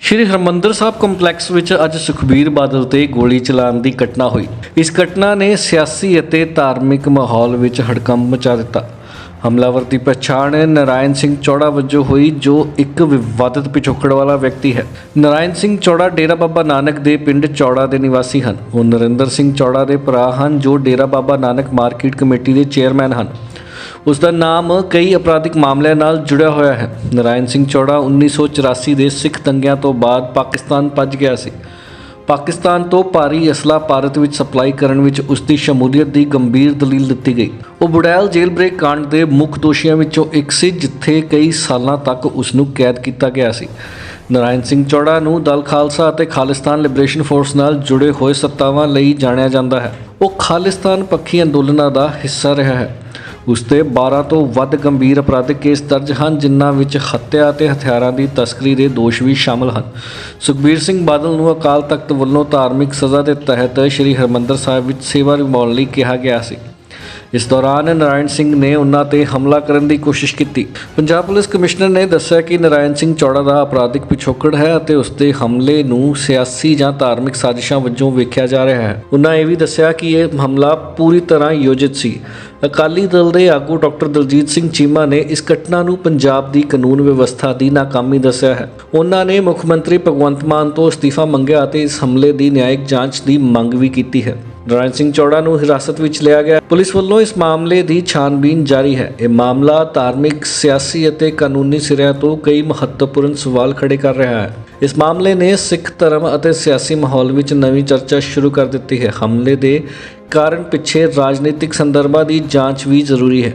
ਸ਼੍ਰੀ ਹਰਮੰਦਰ ਸਾਹਿਬ complex ਵਿੱਚ ਅੱਜ ਸੁਖਬੀਰ ਬਾਦਲ ਤੇ ਗੋਲੀ ਚਲਾਉਣ ਦੀ ਘਟਨਾ ਹੋਈ। ਇਸ ਘਟਨਾ ਨੇ ਸਿਆਸੀ ਅਤੇ ਧਾਰਮਿਕ ਮਾਹੌਲ ਵਿੱਚ ਹੜਕੰਪ ਮਚਾ ਦਿੱਤਾ। ਹਮਲਾਵਰ ਦੀ ਪਛਾਣ ਨਰਾਇਣ ਸਿੰਘ ਚੌੜਾ ਵਜੋਂ ਹੋਈ, ਜੋ ਇੱਕ ਵਿਵਾਦਤ ਪਿਛੋਕੜ ਵਾਲਾ ਵਿਅਕਤੀ ਹੈ। ਨਰਾਇਣ ਸਿੰਘ ਚੌੜਾ ਡੇਰਾ ਬਾਬਾ ਨਾਨਕ ਦੇ ਪਿੰਡ ਚੌੜਾ ਦੇ ਨਿਵਾਸੀ ਹਨ। ਉਹ ਨਰਿੰਦਰ ਸਿੰਘ ਚੌੜਾ ਦੇ ਭਰਾ ਹਨ, ਜੋ ਡੇਰਾ ਬਾਬਾ ਨਾਨਕ ਮਾਰਕੀਟ ਕਮੇਟੀ ਦੇ ਚੇਅਰਮੈਨ ਹਨ। ਉਸ ਦਾ ਨਾਮ ਕਈ ਅਪਰਾਧਿਕ ਮਾਮਲਿਆਂ ਨਾਲ ਜੁੜਿਆ ਹੋਇਆ ਹੈ। ਨਰਾਇਣ ਸਿੰਘ ਚੌੜਾ 1984 ਦੇ ਸਿੱਖ ਦੰਗਿਆਂ ਤੋਂ ਬਾਅਦ ਪਾਕਿਸਤਾਨ ਭੱਜ ਗਿਆ ਸੀ। ਪਾਕਿਸਤਾਨ ਤੋਂ ਭਾਰੀ ਅਸਲਾ ਭਾਰਤ ਵਿੱਚ ਸਪਲਾਈ ਕਰਨ ਵਿੱਚ ਉਸ ਦੀ ਸ਼ਮੂਲੀਅਤ ਦੀ ਗੰਭੀਰ ਦਲੀਲ ਦਿੱਤੀ ਗਈ। ਉਹ ਬੁੜੈਲ ਜੇਲ੍ਹ ਬ੍ਰੇਕ ਕਾਂਡ ਦੇ ਮੁੱਖ ਦੋਸ਼ੀਆਂ ਵਿੱਚੋਂ ਇੱਕ ਸੀ, ਜਿੱਥੇ ਕਈ ਸਾਲਾਂ ਤੱਕ ਉਸ ਨੂੰ ਕੈਦ ਕੀਤਾ ਗਿਆ ਸੀ। ਨਰਾਇਣ ਸਿੰਘ ਚੌੜਾ ਨੂੰ ਦਲ ਖਾਲਸਾ ਅਤੇ ਖਾਲਿਸਤਾਨ ਲਿਬਰੇਸ਼ਨ ਫੋਰਸ ਨਾਲ ਜੁੜੇ ਹੋਏ ਸੱਤਾਵਾਂ ਲਈ ਜਾਣਿਆ ਜਾਂਦਾ ਹੈ। ਉਹ ਖਾਲਿਸਤਾਨ ਪੱਖੀ ਅੰਦੋਲਨਾਂ ਦਾ ਹਿੱਸਾ ਰਿਹਾ ਹੈ। ਉਸ ਤੇ 12 ਤੋਂ ਵੱਧ ਗੰਭੀਰ ਅਪਰਾਧਿਕ ਕੇਸ ਦਰਜ ਹਨ, ਜਿਨ੍ਹਾਂ ਵਿੱਚ ਹੱਤਿਆ ਅਤੇ ਹਥਿਆਰਾਂ ਦੀ ਤਸਕਰੀ ਦੇ ਦੋਸ਼ ਵੀ ਸ਼ਾਮਲ ਹਨ। ਸੁਖਬੀਰ ਸਿੰਘ ਬਾਦਲ ਨੂੰ ਅਕਾਲ ਤਖਤ ਵੱਲੋਂ ਧਾਰਮਿਕ ਸਜ਼ਾ ਦੇ ਤਹਿਤ ਸ੍ਰੀ ਹਰਮੰਦਰ ਸਾਹਿਬ ਵਿੱਚ ਸੇਵਾ ਨਿਭਾਉਣ ਲਈ ਕਿਹਾ ਗਿਆ ਸੀ। ਇਸ ਦੌਰਾਨ ਨਰਾਇਣ ਸਿੰਘ ਨੇ ਉਹਨਾਂ ਤੇ ਹਮਲਾ ਕਰਨ ਦੀ ਕੋਸ਼ਿਸ਼ ਕੀਤੀ। ਪੰਜਾਬ ਪੁਲਿਸ ਕਮਿਸ਼ਨਰ ਨੇ ਦੱਸਿਆ ਕਿ ਨਰਾਇਣ ਸਿੰਘ ਚੌੜਾ ਦਾ ਅਪਰਾਧਿਕ ਪਿਛੋਕੜ ਹੈ ਅਤੇ ਉਸ ਦੇ ਹਮਲੇ ਨੂੰ ਸਿਆਸੀ ਜਾਂ ਧਾਰਮਿਕ ਸਾਜ਼ਿਸ਼ਾਂ ਵਜੋਂ ਵੇਖਿਆ ਜਾ ਰਿਹਾ ਹੈ। ਉਹਨਾਂ ਇਹ ਵੀ ਦੱਸਿਆ ਕਿ ਇਹ ਹਮਲਾ ਪੂਰੀ ਤਰ੍ਹਾਂ ਯੋਜਿਤ ਸੀ। ਅਕਾਲੀ ਦਲ ਦੇ ਆਗੂ ਡਾਕਟਰ ਦਲਜੀਤ ਸਿੰਘ ਚੀਮਾ ਨੇ ਇਸ ਘਟਨਾ ਨੂੰ ਪੰਜਾਬ ਦੀ ਕਾਨੂੰਨ ਵਿਵਸਥਾ ਦੀ ਨਾਕਾਮੀ ਦੱਸਿਆ ਹੈ। ਉਹਨਾਂ ਨੇ ਮੁੱਖ ਮੰਤਰੀ ਭਗਵੰਤ ਮਾਨ ਤੋਂ ਅਸਤੀਫਾ ਮੰਗਿਆ ਅਤੇ ਇਸ ਹਮਲੇ ਦੀ ਨਿਆਇਕ ਜਾਂਚ ਦੀ ਮੰਗ ਵੀ ਕੀਤੀ ਹੈ। ਨਰਾਇਣ ਸਿੰਘ ਚੌੜਾ ਨੂੰ ਹਿਰਾਸਤ ਵਿੱਚ ਲਿਆ ਗਿਆ। ਪੁਲਿਸ ਵੱਲੋਂ ਇਸ ਮਾਮਲੇ ਦੀ ਛਾਨਬੀਨ ਜਾਰੀ ਹੈ। ਇਹ ਮਾਮਲਾ ਧਾਰਮਿਕ, ਸਿਆਸੀ ਅਤੇ ਕਾਨੂੰਨੀ ਸਿਰਿਆਂ ਤੋਂ ਕਈ ਮਹੱਤਵਪੂਰਨ ਸਵਾਲ ਖੜੇ ਕਰ ਰਿਹਾ ਹੈ। ਇਸ ਮਾਮਲੇ ਨੇ ਸਿੱਖ ਧਰਮ ਅਤੇ ਸਿਆਸੀ ਮਾਹੌਲ ਵਿੱਚ ਨਵੀਂ ਚਰਚਾ ਸ਼ੁਰੂ ਕਰ ਦਿੱਤੀ ਹੈ। ਹਮਲੇ ਦੇ ਕਾਰਨ ਪਿੱਛੇ ਰਾਜਨੀਤਿਕ ਸੰਦਰਭਾਂ ਦੀ ਜਾਂਚ ਵੀ ਜ਼ਰੂਰੀ ਹੈ।